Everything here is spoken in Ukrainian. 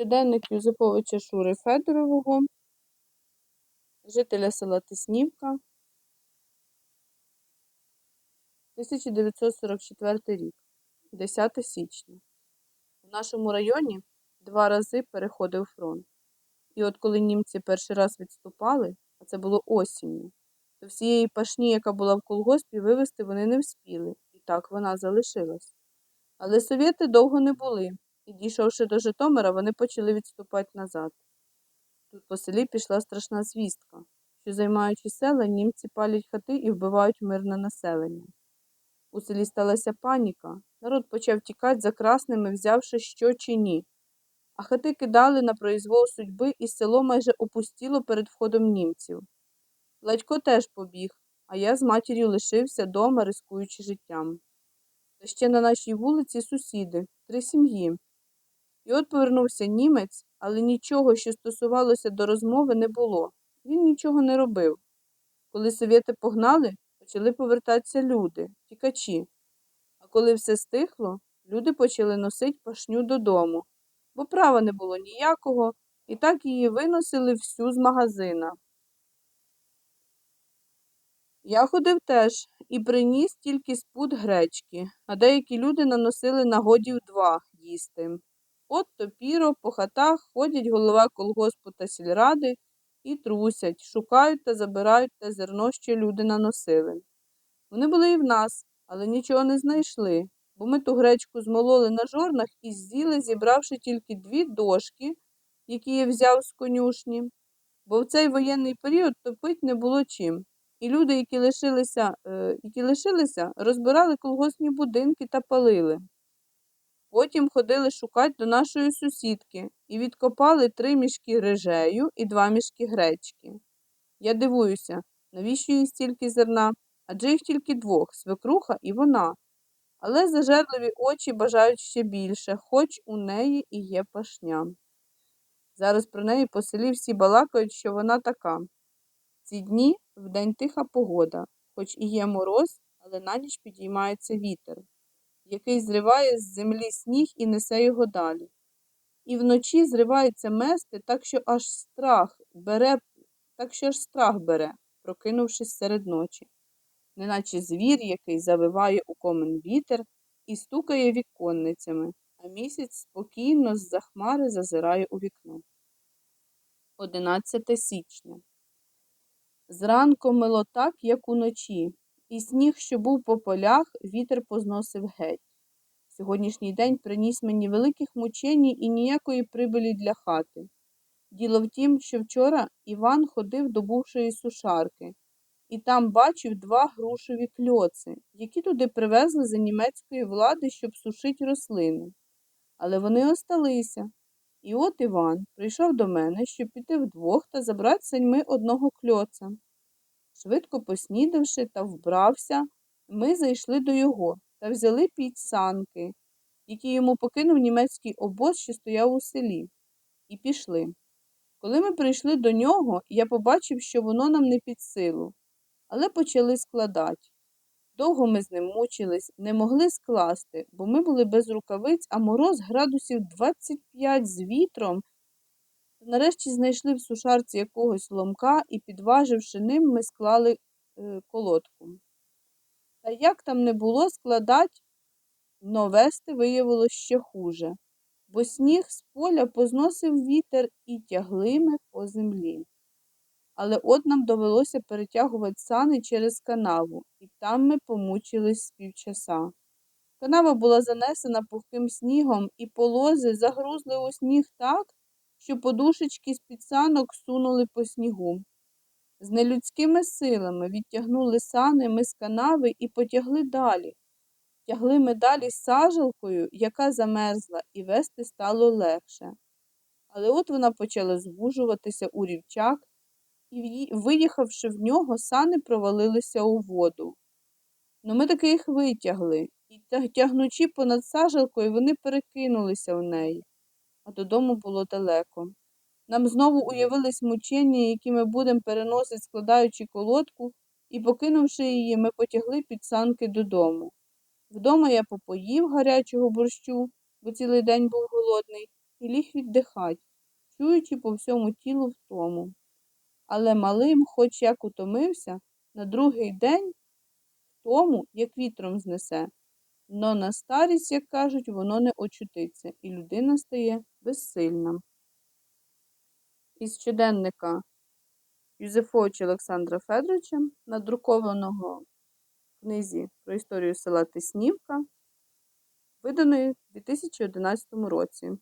Щоденник Юзиповича Шури Федорового, жителя села Тиснівка, 1944 рік, 10 січня. У нашому районі два рази переходив фронт. І от коли німці перший раз відступали, а це було осінню, то всієї пашні, яка була в колгоспі, вивезти вони не вспіли, і так вона залишилась. Але совєти довго не були, і, дійшовши до Житомира, вони почали відступати назад. Тут по селі пішла страшна звістка, що, займаючи села, німці палять хати і вбивають мирне населення. У селі сталася паніка, народ почав тікати за красними, взявши що чи ні. А хати кидали на произвол судьби, і село майже опустіло перед входом німців. Ладько теж побіг, а я з матір'ю лишився дома, рискуючи життям. Та ще на нашій вулиці сусіди, три сім'ї. І от повернувся німець, але нічого, що стосувалося до розмови, не було. Він нічого не робив. Коли совєти погнали, почали повертатися люди, тікачі. А коли все стихло, люди почали носити пашню додому, бо права не було ніякого, і так її виносили всю з магазина. Я ходив теж і приніс тільки з пуд гречки, а деякі люди наносили нагодів два їсти. От топіро по хатах ходять голова колгоспу та сільради і трусять, шукають та забирають те зерно, що люди наносили. Вони були і в нас, але нічого не знайшли, бо ми ту гречку змололи на жорнах і з'їли, зібравши тільки дві дошки, які я взяв з конюшні, бо в цей воєнний період топить не було чим. І люди, які лишилися, е, які лишилися, розбирали колгоспні будинки та палили. Потім ходили шукати до нашої сусідки і відкопали три мішки рижею і два мішки гречки. Я дивуюся, навіщо їй стільки зерна? Адже їх тільки двох свекруха і вона. Але зажерливі очі бажають ще більше, хоч у неї і є пашня. Зараз про неї по селі всі балакають, що вона така. Ці дні вдень тиха погода, хоч і є мороз, але на ніч підіймається вітер, який зриває з землі сніг і несе його далі. І вночі зривається мести, так що аж страх бере, так що аж страх бере, прокинувшись серед ночі, неначе звір, який завиває у комен вітер і стукає віконницями, а місяць спокійно з-за хмари зазирає у вікно. 11 січня Зранку мило так, як уночі, і сніг, що був по полях, вітер позносив геть. Сьогоднішній день приніс мені великих мучень і ніякої прибилі для хати. Діло в тім, що вчора Іван ходив до бувшої сушарки, і там бачив два грушові кльоци, які туди привезли за німецької влади, щоб сушити рослини. Але вони осталися. І от Іван прийшов до мене, щоб піти вдвох та забрати саньми одного кльоца. Швидко поснідавши та вбрався, ми зайшли до його та взяли піть санки, які йому покинув німецький обоз, що стояв у селі, і пішли. Коли ми прийшли до нього, я побачив, що воно нам не під силу, але почали складати. Довго ми з ним мучились, не могли скласти, бо ми були без рукавиць, а мороз градусів 25 з вітром. Нарешті знайшли в сушарці якогось ломка і, підваживши ним, ми склали е, колодку. Та як там не було складати, но вести виявилось ще хуже, бо сніг з поля позносив вітер і тягли ми по землі. Але от нам довелося перетягувати сани через канаву, і там ми помучились з півчаса. Канава була занесена пухким снігом, і полози загрузли у сніг так, що подушечки з під санок сунули по снігу. З нелюдськими силами відтягнули сани ми з канави і потягли далі. Тягли ми далі сажилкою, яка замерзла, і вести стало легше. Але от вона почала звужуватися у рівчак, і, виїхавши в нього, сани провалилися у воду. Ну ми таки їх витягли, і тягнучи понад сажилкою, вони перекинулися в неї, а додому було далеко. Нам знову уявились мучення, які ми будемо переносити, складаючи колодку, і, покинувши її, ми потягли під санки додому. Вдома я попоїв гарячого борщу, бо цілий день був голодний, і ліг віддихать, чуючи по всьому тілу втому. Але малим, хоч як утомився, на другий день втому, як вітром знесе. Но на старість, як кажуть, воно не очутиться, і людина стає безсильна. Із щоденника Юзефовича Олександра Федоровича, надрукованого в книзі про історію села Теснівка, виданої в 2011 році.